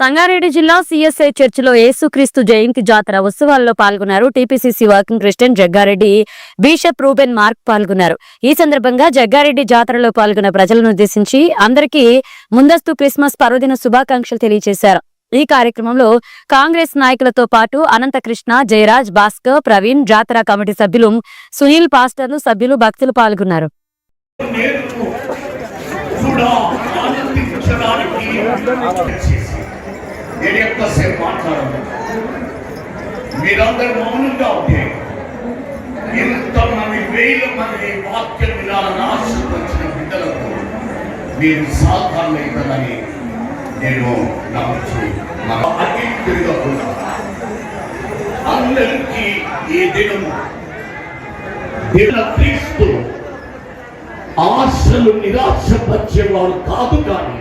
సంగారెడ్డి జిల్లా సిఎస్ఐ చర్చిలో యేసుక్రీస్తు జయంతి జాతర ఉత్సవాల్లో పాల్గొన్నారు TPCC working president Jaggareddy bishop Ruben Mark పాల్గొన్నారు. ఈ సందర్భంగా జగ్గారెడ్డి జాతరలో పాల్గొన్న ప్రజలను ఉద్దేశించి అందరికీ ముందస్తు క్రిస్మస్ పర్వదిన శుభాకాంక్షలు తెలియజేశారు ఈ కార్యక్రమంలో కాంగ్రెస్ నాయకులతో పాటు అనంతకృష్ణ జయరాజ్ భాస్కర్ ప్రవీణ్ జాతర కమిటీ సభ్యులు సునీల్ పాస్టర్లు సభ్యులు భక్తులు పాల్గొన్నారు. కూడా నేను ఎక్కువసేపు మాట్లాడను. మీరందరూ మౌనంగా ఉంటే ఎంతమంది వేల మంది వాక్యం వినాలని ఆశీర్వదించిన బిడ్డలకు మీరు సాధారణ ఇవ్వాలని నేను నమ్మచ్చు మన తిరగకుండా అందరికీ ఈ దినము దేవుని క్రీస్తు ఆశలు నిరాశపరిచేవాడు కాదు కానీ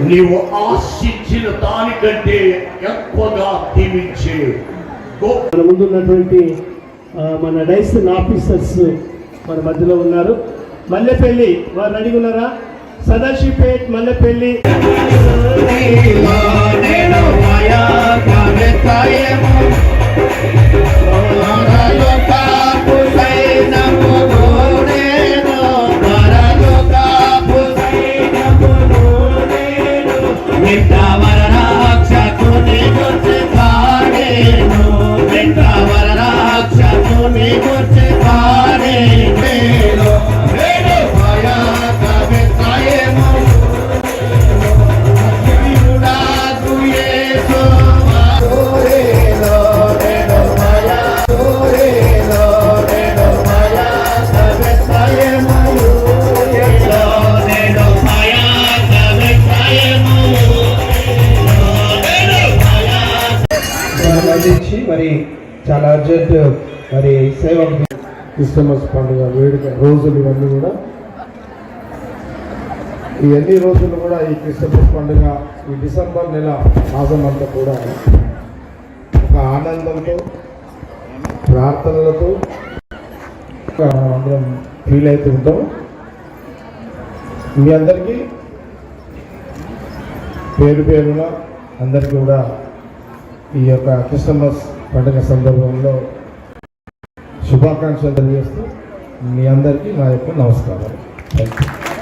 నీవు ఆశించిన దానికంటే ఎక్కువగా దీవించే. గొప్ప మన ముందు మన డైస్ ఆఫీసర్స్ మన మధ్యలో ఉన్నారు. మల్లెపల్లి వారు రెడీగా సదాశివపేట్ మల్లెపల్లి. అందించి మరి చాలా అర్జెంట్ మరి సేవ క్రిస్టమస్ పండుగ వేడుక రోజులు ఇవన్నీ కూడా. ఈ అన్ని రోజులు కూడా ఈ క్రిస్టమస్ పండుగ ఈ డిసెంబర్ నెల మాసం అంతా కూడా ఒక ఆనందంతో ప్రార్థనలతో ఒక అందరం ఫీల్ అవుతూ ఉంటాం. మీ అందరికీ పేరు పేరున అందరికీ కూడా ఈ యొక్క క్రిస్టమస్ పండుగ సందర్భంలో శుభాకాంక్షలు తెలియజేస్తూ మీ అందరికీ నా యొక్క నమస్కారాలు. Thank you